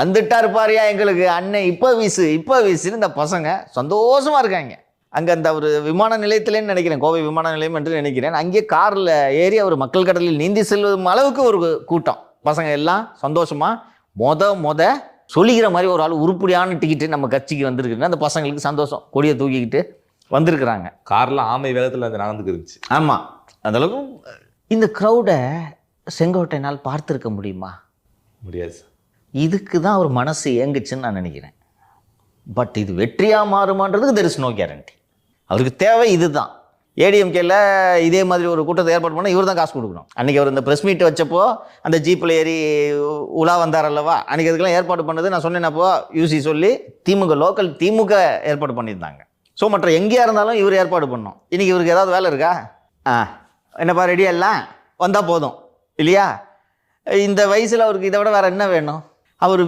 வந்துட்டா இருப்பாரியா எங்களுக்கு? அண்ணன் இப்போ வீசு இப்போ வீசுன்னு இந்த பசங்க சந்தோஷமாக இருக்காங்க. அங்கே அந்த ஒரு விமான நிலையத்திலேன்னு நினைக்கிறேன் கோவை விமான நிலையம் என்று நினைக்கிறேன். அங்கே காரில் ஏறி அவர் மக்கள் கடலில் நீந்தி செல்லும் அளவுக்கு ஒரு கூட்டம். பசங்க எல்லாம் சந்தோஷமாக மொத மொத சொல்லிக்கிற மாதிரி ஒரு ஆள் உருப்படியான டிக்கெட்டு நம்ம கட்சிக்கு வந்திருக்குன்னா அந்த பசங்களுக்கு சந்தோஷம். கொடியை தூக்கிக்கிட்டு வந்திருக்கிறாங்க. கார்ல ஆமை வேகத்துல அந்த நடந்துக்கு இருந்துச்சு. ஆமாம் அந்தளவுக்கு இந்த க்ரௌடை செங்கோட்டையினால் பார்த்துருக்க முடியுமா? முடியாது சார் இதுக்கு தான் அவர் மனசு ஏங்குச்சுன்னு நான் நினைக்கிறேன். பட் இது வெற்றியாக மாறுமான்றதுக்கு தெர் இஸ் நோ கேரண்டி அவருக்கு தேவை இதுதான். ஏடிஎம்கேல இதே மாதிரி ஒரு கூட்டத்தை ஏற்பாடு பண்ணால் இவர் தான் காசு கொடுக்கணும். அன்றைக்கி அவர் இந்த ப்ரெஸ் மீட் வச்சப்போ அந்த ஜீப்பில் ஏறி உலா வந்தார் அல்லவா? அன்றைக்கி அதுக்கெல்லாம் ஏற்பாடு பண்ணது நான் சொன்னேனப்போ யூசி சொல்லி திமுக லோக்கல் திமுக ஏற்பாடு பண்ணியிருந்தாங்க. ஸோ மற்ற எங்கேயா இருந்தாலும் இவர் ஏற்பாடு பண்ணோம் இன்றைக்கி இவருக்கு ஏதாவது வேலை இருக்கா? ஆ என்னப்பா ரெடியா எல்லாம்? வந்தால் போதும். இல்லையா? இந்த வயசில் அவருக்கு இதை விட வேறு என்ன வேணும்? அவர்